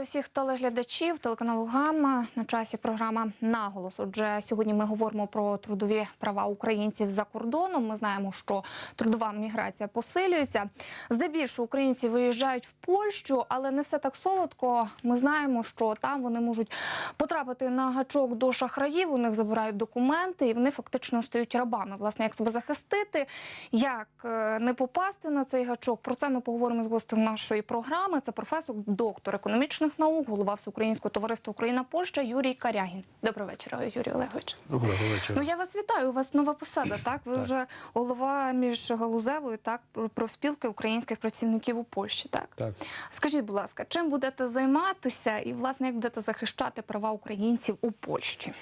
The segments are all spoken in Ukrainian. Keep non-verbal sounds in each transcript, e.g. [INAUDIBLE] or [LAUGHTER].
Вітаю всіх телеглядачів телеканалу Гамма. На часі програма наголос. Отже, сьогодні ми говоримо про трудові права українців за кордоном. Ми знаємо, що трудова міграція посилюється. Здебільшого українці виїжджають в Польщу, але не все так солодко. Ми знаємо, що там вони можуть потрапити на гачок до шахраїв. У них забирають документи, і вони фактично стають рабами. Власне, як себе захистити, як е, не попасти на цей гачок. Про це ми поговоримо з гостем нашої програми. Це професор, доктор економічних наук, голова Всеукраїнського товариства Україна Польща Юрій Карягін. Доброго вечора, Юрій Олегович. Доброго вечора. Ну я вас вітаю. У вас нова посада. [CLEARS THROAT] Так, ви Так. вже голова між галузевою, так про- профспілки українських працівників у Польщі. Так Так. скажіть, будь ласка, чим будете займатися, і власне як будете захищати права українців у Польщі?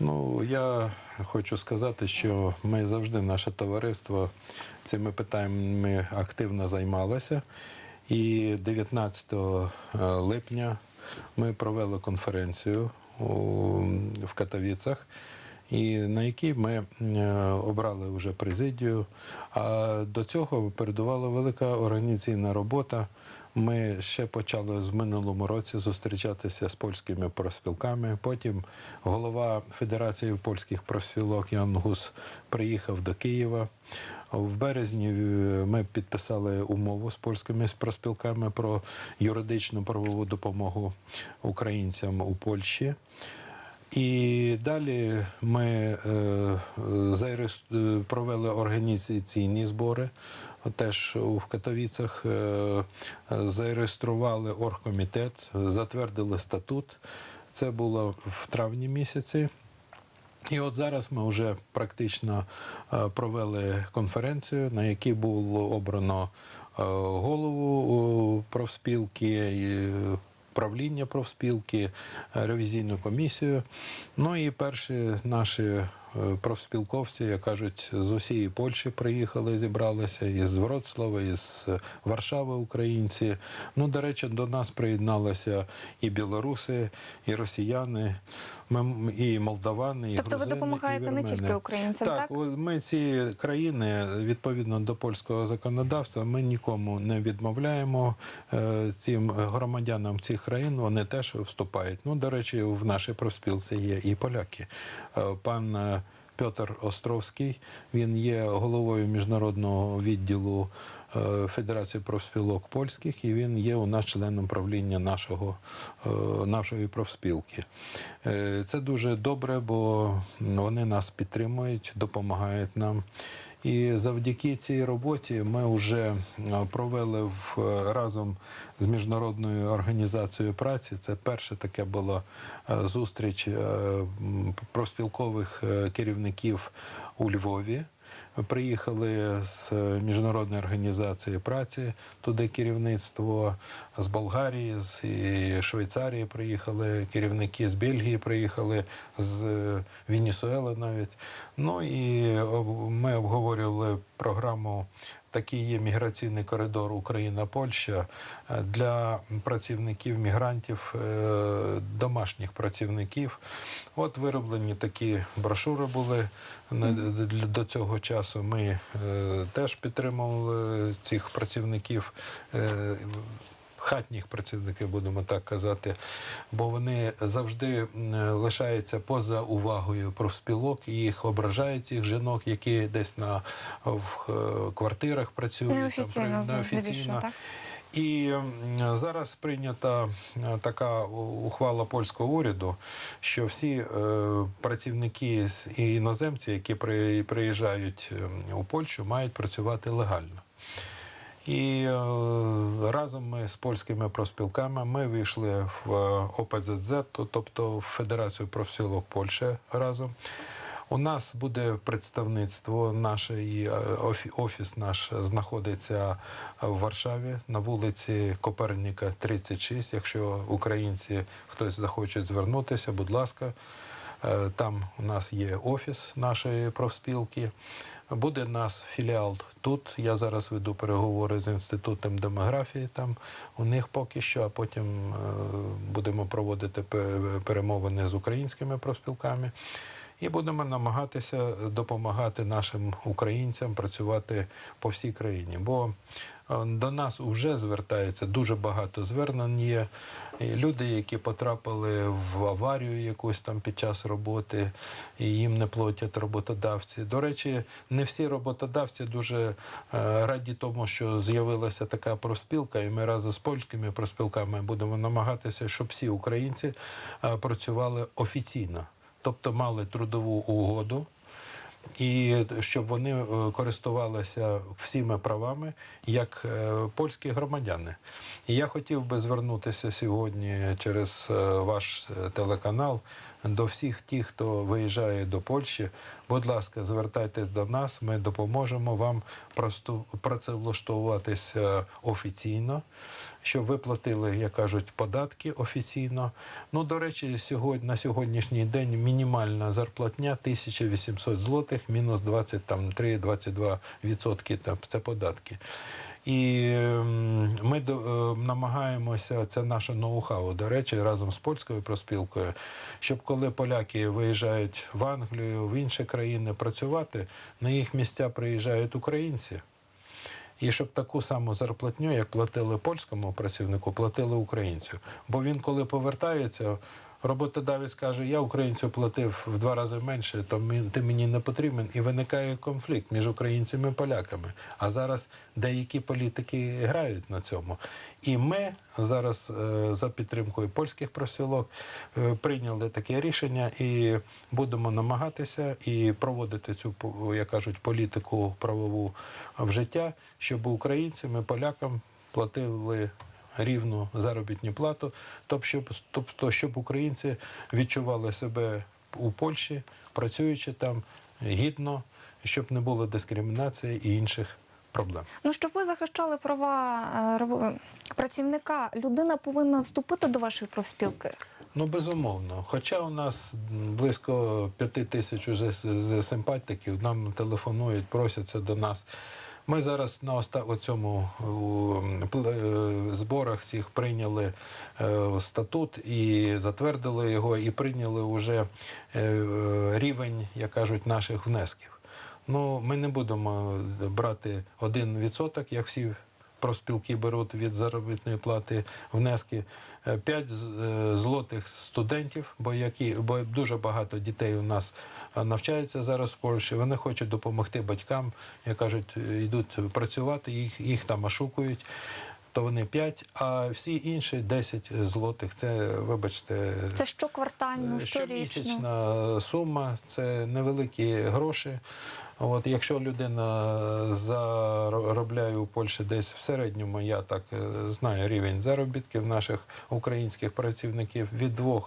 Ну я хочу сказати, що ми завжди, наше товариство, цими питаннями активно займалося. І 19 липня ми провели конференцію в Катовіцах. І на якій ми е, обрали вже президію. А до цього передувала велика організаційна робота. Ми ще почали в минулому році зустрічатися з польськими профспілками. Потім голова Федерації польських профспілок Ян Гус приїхав до Києва. В березні е, ми підписали умову з польськими профспілками про юридичну правову допомогу українцям у Польщі. І далі ми е, е, провели організаційні збори. Теж у Катовіцях зареєстрували оргкомітет, затвердили статут. Це було в травні місяці. І от зараз ми вже практично е, провели конференцію, на якій було обрано е, голову е, профспілки, правління профспілки, ревізійну комісію. Ну і перші наші профспілковці, як кажуть, з усієї Польщі приїхали, зібралися із Вроцлава, із Варшави українці. Ну, до речі, до нас приєдналися і білоруси, і росіяни, і молдавани, і Тобто ви допомагаєте і не тільки українцям, так? о, Ми ці країни, відповідно до польського законодавства, ми нікому не відмовляємо е, цим громадянам цих країн. Вони теж вступають. Ну, до речі, в нашій профспілці є і поляки. Е, Пан е, Петр Островський, він є головою міжнародного відділу е, Федерації профспілок польських, і він є у нас членом правління нашого, е, нашої профспілки. Е, Це дуже добре, бо вони нас підтримують, допомагають нам. І завдяки цій роботі ми вже е, провели в, е, разом з міжнародною організацією праці. Це перша така була е, зустріч профспілкових керівників у Львові. Приїхали з міжнародної організації праці туди керівництво з Болгарії, з Швейцарії приїхали керівники з Бельгії, приїхали з Венесуели навіть. Ну і ми обговорювали програму. Такий є міграційний коридор Україна-Польща е, для працівників мігрантів, е, домашніх працівників. От вироблені такі брошури були до цього часу. Ми е, теж підтримували цих працівників. Хатніх працівників, будемо так казати, бо вони завжди лишаються поза увагою профспілок і їх ображають цих жінок, які десь на в е, квартирах працюють там, Неофіційно, здебільшого, неофіційно. так? І зараз прийнята е, така ухвала польського уряду, що всі е, працівники і іноземці, які приїжджають е, у Польщу, мають працювати легально. І е, разом ми з польськими профспілками ми вийшли в е, ОПЗЗ, то- тобто в Федерацію профспілок Польщі разом. У нас буде представництво наше і е, офіс наш знаходиться в Варшаві на вулиці Коперніка 36. Якщо українці хтось захоче звернутися, будь ласка. Там у нас є офіс нашої профспілки. Буде нас філіал тут. Я зараз веду переговори з інститутом демографії. Там у них поки що, а потім е, будемо проводити пе- перемовини з українськими профспілками. І будемо намагатися допомагати нашим українцям працювати по всій країні. Бо До нас вже звертається дуже багато звернень є. Люди, які потрапили в аварію якусь там під час роботи, і їм не платять роботодавці. До речі, не всі роботодавці дуже е, раді тому, що з'явилася така профспілка, і ми разом з польськими профспілками будемо намагатися, щоб всі українці е, працювали офіційно, тобто мали трудову угоду і щоб вони е, користувалися всіми правами як е, польські громадяни. І я хотів би звернутися сьогодні через е, ваш телеканал до всіх тих, хто виїжджає до Польщі. Будь ласка, звертайтесь до нас, ми допоможемо вам просто працевлаштовуватися офіційно, щоб ви платили, як кажуть, податки офіційно. Ну, до речі, сьогодні, на сьогоднішній день мінімальна зарплатня 1800 злотих, мінус 23-22 відсотки це податки. І ем, ми е, намагаємося, це наше ноу-хау, до речі, разом з польською проспілкою, щоб коли поляки виїжджають в Англію, в інші країни працювати, на їх місця приїжджають українці. І щоб таку саму зарплатню, як платили польському працівнику, платили українцю. Бо він, коли повертається, роботодавець каже, я українцю платив в два рази менше, то ти мені не потрібен. І виникає конфлікт між українцями і поляками. А зараз деякі політики грають на цьому. І ми зараз е, за підтримкою польських профспілок е, прийняли таке рішення і будемо намагатися і проводити цю як кажуть політику правову в життя, щоб українцям і полякам платили рівну заробітну плату, тобто щоб, українці відчували себе у Польщі, працюючи там гідно, щоб не було дискримінації і інших проблем. Ну, щоб ви захищали права е, працівника, людина повинна вступити до вашої профспілки. Ну, безумовно. Хоча у нас близько п'яти тисяч уже симпатиків нам телефонують, просяться до нас. Ми зараз на оста цьому е, зборах всіх прийняли е, статут і затвердили його, і прийняли вже е, е, рівень, як кажуть, наших внесків. Ну, ми не будемо брати один відсоток, як всі профспілки беруть від заробітної плати внески. 5 злотих злотих бо які бо дуже багато дітей у нас е, навчаються зараз в Польщі. Вони хочуть допомогти батькам, як кажуть, е, йдуть працювати, їх, їх там ошукують. То вони 5, а всі інші 10 злотих. Це, вибачте, Це щоквартально, Е, щорічно. Щомісячна сума це невеликі гроші. От якщо людина заробляє у Польщі десь в середньому, я так е, знаю рівень заробітків наших українських працівників від 2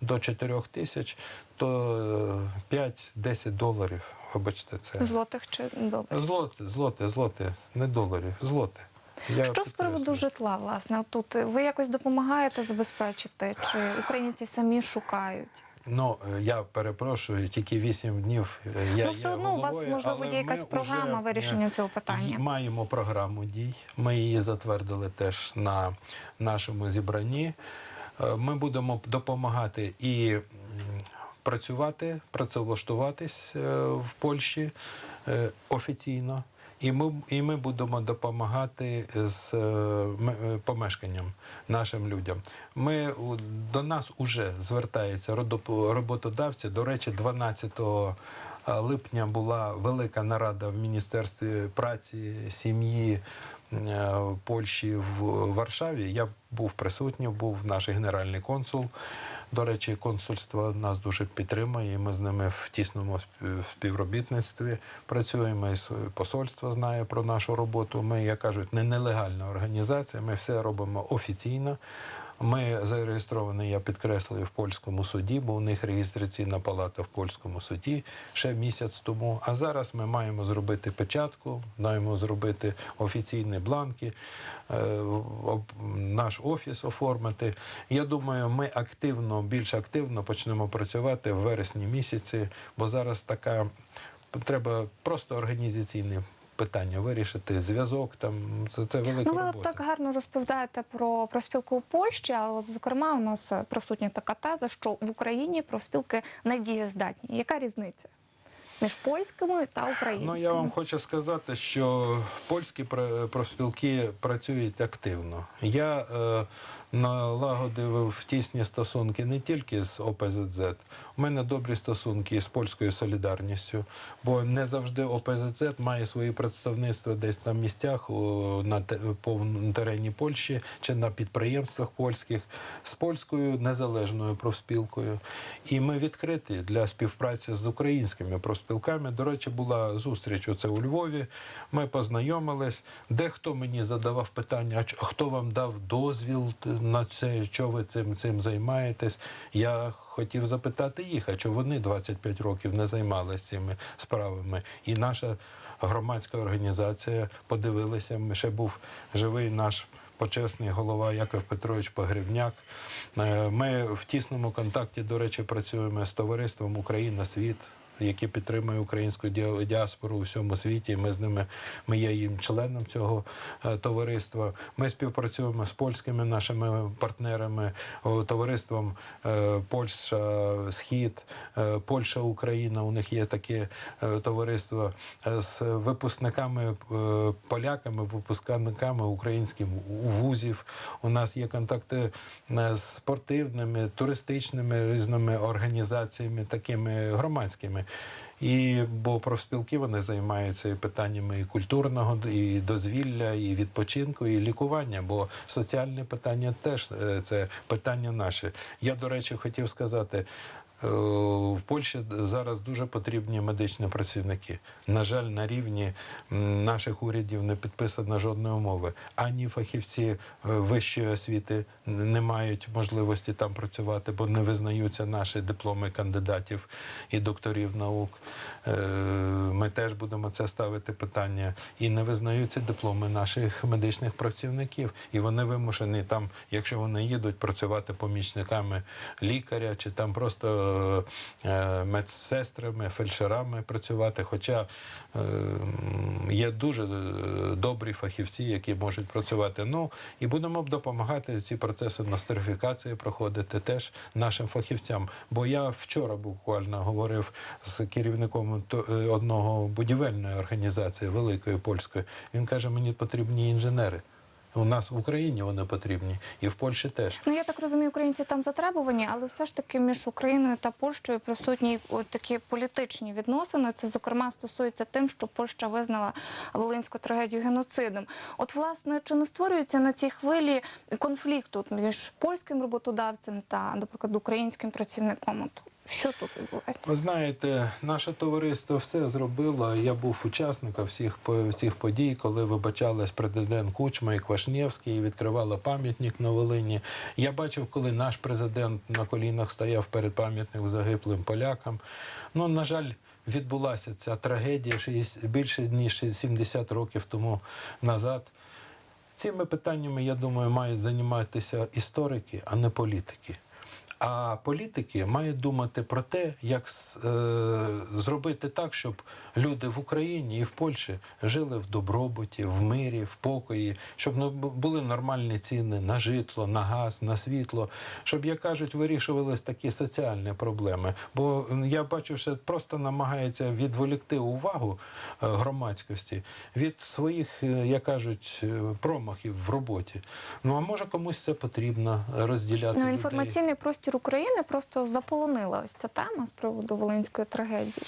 до 4 тисяч, то е, 5-10 доларів. Вибачте, це Злотих чи доларів. злоти, злоти, злоти, не доларів, злоти. Я Що з приводу житла, власне, тут ви якось допомагаєте забезпечити, чи українці самі шукають? Ну, е, я перепрошую, тільки 8 днів е, я Ну, все є одно у вас, можливо, є якась програма вирішення е, цього питання. Маємо програму дій. Ми її затвердили теж на нашому зібранні. Ми будемо допомагати і працювати, працевлаштуватись в Польщі офіційно. І ми, і ми будемо допомагати з е, е, помешканням нашим людям. Ми, до нас уже звертаються роботодавці. До речі, 12 липня була велика нарада в Міністерстві праці, сім'ї е, Польщі в Варшаві. Я був присутній, був наш генеральний консул. До речі, консульство нас дуже підтримує. і Ми з ними в тісному співробітництві працюємо. І посольство знає про нашу роботу. Ми, як кажуть, не нелегальна організація. Ми все робимо офіційно. Ми зареєстровані, я підкреслюю, в польському суді, бо у них реєстраційна палата в польському суді ще місяць тому. А зараз ми маємо зробити печатку, маємо зробити офіційні бланки, е, об- наш офіс оформити. Я думаю, ми активно, більш активно почнемо працювати в вересні місяці, бо зараз така треба просто організаційне питання вирішити, зв'язок там це, це велика Ну, ви робота. так гарно розповідаєте про профспілку у Польщі, але от, зокрема у нас е, присутня така теза, що в Україні профспілки недієздатні. Яка різниця? Між польськими та українськими. Ну я вам хочу сказати, що польські пр- профспілки працюють активно. Я е, налагодив тісні стосунки не тільки з ОПЗЗ. У мене добрі стосунки з польською солідарністю, бо не завжди ОПЗЗ має свої представництва десь на місцях на те- терені Польщі чи на підприємствах польських з польською незалежною профспілкою. І ми відкриті для співпраці з українськими профспілками. До речі, була зустріч оце у Львові. Ми познайомились. Дехто мені задавав питання, а хто вам дав дозвіл на це, що ви цим, цим займаєтесь? Я хотів запитати їх, а чого вони 25 років не займалися цими справами. І наша громадська організація подивилася. Ще був живий наш почесний голова Яков Петрович Погребняк. Е, Ми в тісному контакті, до речі, працюємо з товариством Україна Світ. Яке підтримує українську діа- діаспору у всьому світі. Ми з ними ми є їм членом цього е, товариства. Ми співпрацюємо з польськими нашими партнерами, товариством е, Польща Схід, е, Польща Україна. У них є таке товариство з випускниками поляками, випускниками українським вузів. У нас є контакти з спортивними, туристичними різними організаціями, такими громадськими. І бо профспілки вони займаються і питаннями і культурного, і дозвілля, і відпочинку, і лікування. Бо соціальні питання теж е, це питання наше. Я, до речі, хотів сказати. Е, В Польщі зараз дуже потрібні медичні працівники. На жаль, на рівні наших урядів не підписано жодної умови. Ані фахівці е, вищої освіти не мають можливості там працювати, бо не визнаються наші дипломи кандидатів і докторів наук. Е, Ми теж будемо це ставити питання. І не визнаються дипломи наших медичних працівників. І вони вимушені там, якщо вони їдуть працювати помічниками лікаря чи там просто медсестрами, фельдшерами працювати. Хоча е, є дуже е, добрі фахівці, які можуть працювати. Ну і будемо допомагати ці процеси нострифікації проходити теж нашим фахівцям. Бо я вчора буквально говорив з керівником е, одного будівельної організації великої польської. Він каже: мені потрібні інженери. У нас в Україні вони потрібні, і в Польщі теж. Ну я так розумію, українці там затребувані, але все ж таки між Україною та Польщею присутні такі політичні відносини. Це зокрема стосується тим, що Польща визнала волинську трагедію геноцидом. От власне чи не створюється на цій хвилі конфлікту між польським роботодавцем та, наприклад, українським працівником? Що тут відбувається? Ви знаєте, наше товариство все зробило. Я був учасником всіх всіх подій, коли вибачались президент Кучма і Квашнєвський, і відкривали пам'ятник на Волині. Я бачив, коли наш президент на колінах стояв перед пам'ятником загиблим полякам. Ну, на жаль. Відбулася ця трагедія більше ніж 70 років тому назад. Цими питаннями, я думаю, мають займатися історики, а не політики. А політики мають думати про те, як е, зробити так, щоб люди в Україні і в Польщі жили в добробуті, в мирі, в покої, щоб ну, були нормальні ціни на житло, на газ, на світло, щоб, як кажуть, вирішувались такі соціальні проблеми. Бо я бачу, що просто намагається відволікти увагу е, громадськості від своїх, е, як кажуть, промахів в роботі. Ну а може комусь це потрібно розділяти Ну, людей. інформаційний простір України просто заполонила ось ця тема з приводу волинської трагедії.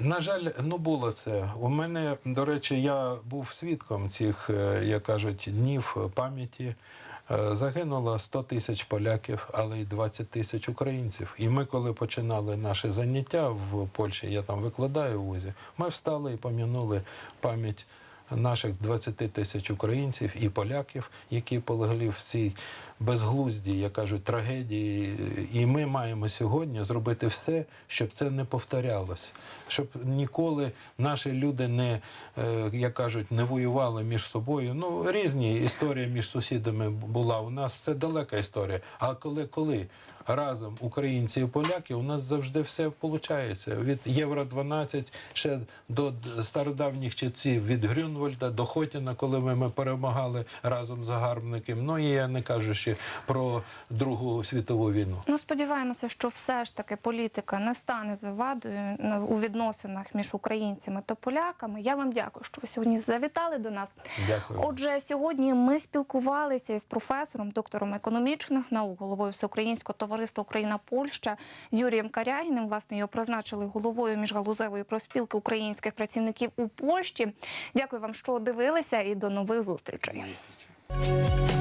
На жаль, ну було це. У мене, до речі, я був свідком цих, е, як кажуть, днів пам'яті. Е, Загинуло 100 тисяч поляків, але й 20 тисяч українців. І ми, коли починали наше заняття в Польщі, я там викладаю в УЗі, ми встали і пом'янули пам'ять наших 20 тисяч українців і поляків, які полегли в цій безглузді, як кажуть, трагедії. І ми маємо сьогодні зробити все, щоб це не повторялось, щоб ніколи наші люди не, е, як кажуть, не воювали між собою. Ну, різні історії між сусідами була. У нас це далека історія. А коли коли разом українці і поляки, у нас завжди все виходить. Від Євро 12 ще до стародавніх часів, від Грюнвальда до Хотіна, коли ми, перемагали разом з загарбником. Ну і я не кажу ще кажучи про Другу світову війну. Ну, сподіваємося, що все ж таки політика не стане завадою у відносинах між українцями та поляками. Я вам дякую, що ви сьогодні завітали до нас. Дякую. Отже, сьогодні ми спілкувалися із професором, доктором економічних наук, головою Всеукраїнського товариства Україна Польща з Юрієм Карягіним. Власне, його призначили головою міжгалузевої профспілки українських працівників у Польщі. Дякую вам, що дивилися, і до нових зустрічей. Зустрічі.